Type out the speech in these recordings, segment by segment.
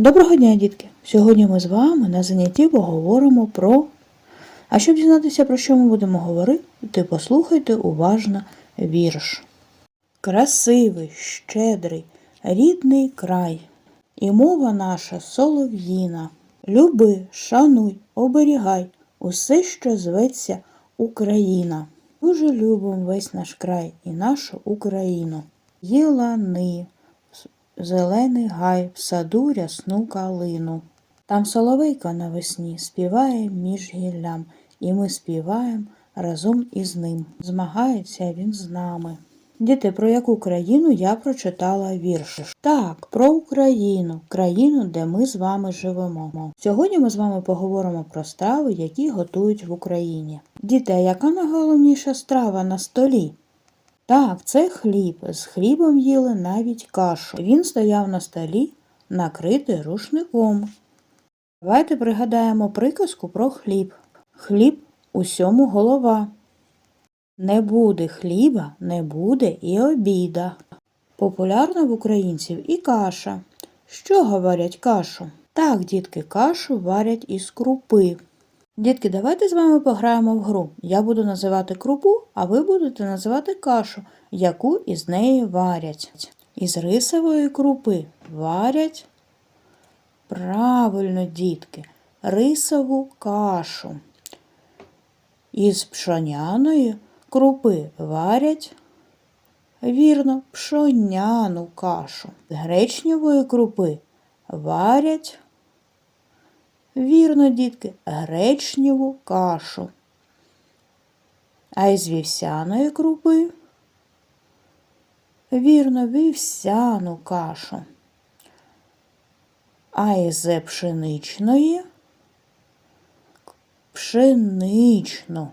Доброго дня, дітки! Сьогодні ми з вами на занятті поговоримо про. А щоб дізнатися, про що ми будемо говорити, послухайте уважно вірш. Красивий, щедрий, рідний край, і мова наша солов'їна. Люби, шануй, оберігай усе, що зветься Україна. Дуже любим весь наш край і нашу Україну. Є лани, зелений гай, в саду рясну калину. Там соловейко навесні співає між гіллям, і ми співаємо разом із ним. Змагається він з нами. Діти, про яку країну я прочитала вірш? Так, про Україну, країну, де ми з вами живемо. Сьогодні ми з вами поговоримо про страви, які готують в Україні. Діти, яка найголовніша страва на столі? Так, це хліб. З хлібом їли навіть кашу. Він стояв на столі, накритий рушником. Давайте пригадаємо приказку про хліб. Хліб усьому голова. Не буде хліба, не буде і обіда. Популярна в українців і каша. Що говорять кашу? Так, дітки, кашу варять із крупи. Дітки, давайте з вами пограємо в гру. Я буду називати крупу, а ви будете називати кашу, яку із неї варять. Із рисової крупи варять правильно, дітки, рисову кашу. Із пшоняної крупи варять вірно пшоняну кашу. З гречневої крупи варять Вірно, дітки, гречневу кашу. А із вівсяної крупи. Вірно, вівсяну кашу. А із пшеничної пшеничну.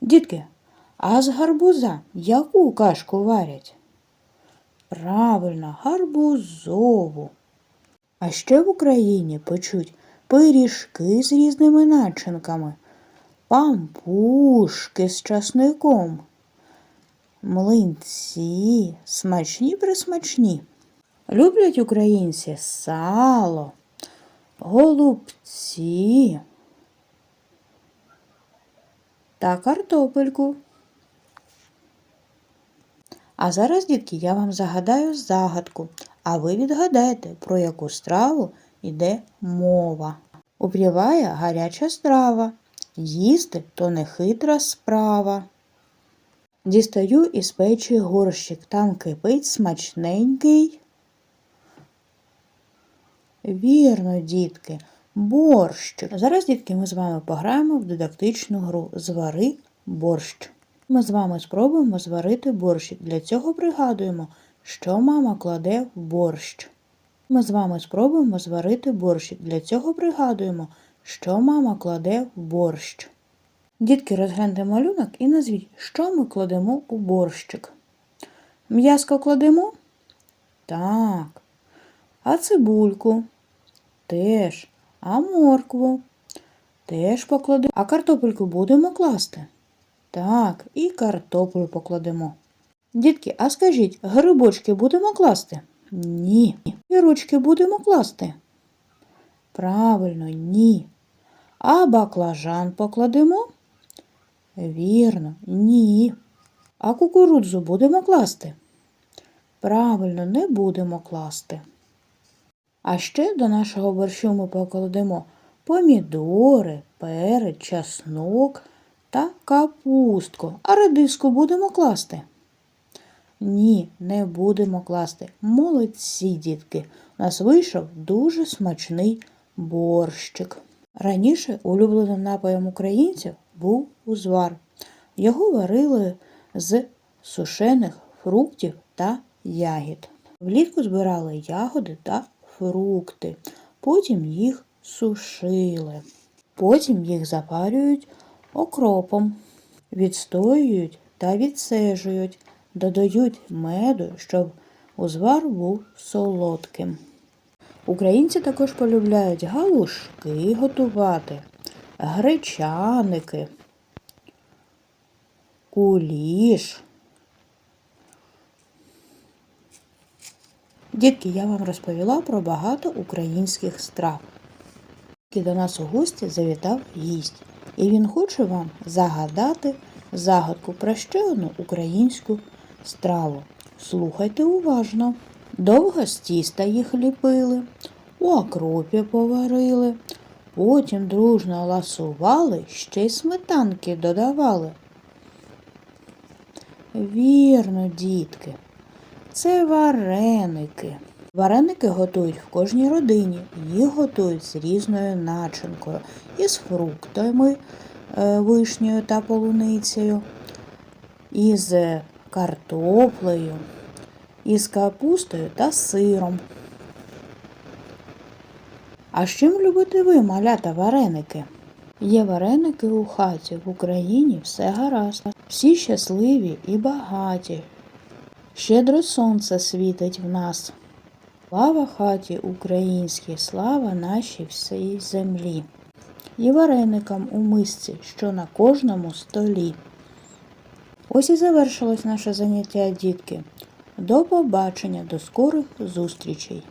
Дітки, а з гарбуза яку кашку варять? Правильно, гарбузову. А ще в Україні печуть пиріжки з різними начинками, пампушки з часником, млинці смачні присмачні. Люблять українці сало, голубці та картопельку. А зараз, дітки, я вам загадаю загадку, а ви відгадаєте, про яку страву йде мова. Упріває гаряча страва, їсти то нехитра справа. Дістаю із печі горщик, там кипить смачненький. Вірно, дітки, борщ. Зараз, дітки, ми з вами пограємо в дидактичну гру Звари борщ. Ми з вами спробуємо зварити борщ. Для цього пригадуємо, що мама кладе в борщ. Ми з вами спробуємо зварити борщ. Для цього пригадуємо, що мама кладе в борщ. Дітки, розгляньте малюнок і назвіть, що ми кладемо у борщик. М'яско кладемо? Так. А цибульку? Теж. А моркву? Теж покладемо. А картопельку будемо класти? Так, і картоплю покладемо. Дітки, а скажіть, грибочки будемо класти? Ні. І ручки будемо класти? Правильно, ні. А баклажан покладемо? Вірно, ні. А кукурудзу будемо класти? Правильно, не будемо класти. А ще до нашого борщу ми покладемо помідори, перець, часнок та капустку. А редиску будемо класти? Ні, не будемо класти. Молодці, дітки. У нас вийшов дуже смачний борщик. Раніше улюбленим напоєм українців був узвар. Його варили з сушених фруктів та ягід. Влітку збирали ягоди та фрукти, потім їх сушили. Потім їх запарюють окропом, відстоюють та відсежують, додають меду, щоб узвар був солодким. Українці також полюбляють галушки готувати, гречаники, куліш. Дітки, я вам розповіла про багато українських страв. До нас у гості завітав гість, і він хоче вам загадати загадку про ще одну українську страву. Слухайте уважно. Довго з тіста їх ліпили, у окропі поварили, потім дружно ласували, ще й сметанки додавали. Вірно, дітки, це вареники. Вареники готують в кожній родині. Їх готують з різною начинкою, із фруктами, е, вишнею та полуницею, із картоплею, із капустою та сиром. А з чим любите ви, малята, вареники? Є вареники у хаті, в Україні все гаразд. Всі щасливі і багаті. Щедро сонце світить в нас. Слава хаті українській, слава нашій всій землі. І вареникам у мисці, що на кожному столі. Ось і завершилось наше заняття, дітки. До побачення, до скорих зустрічей!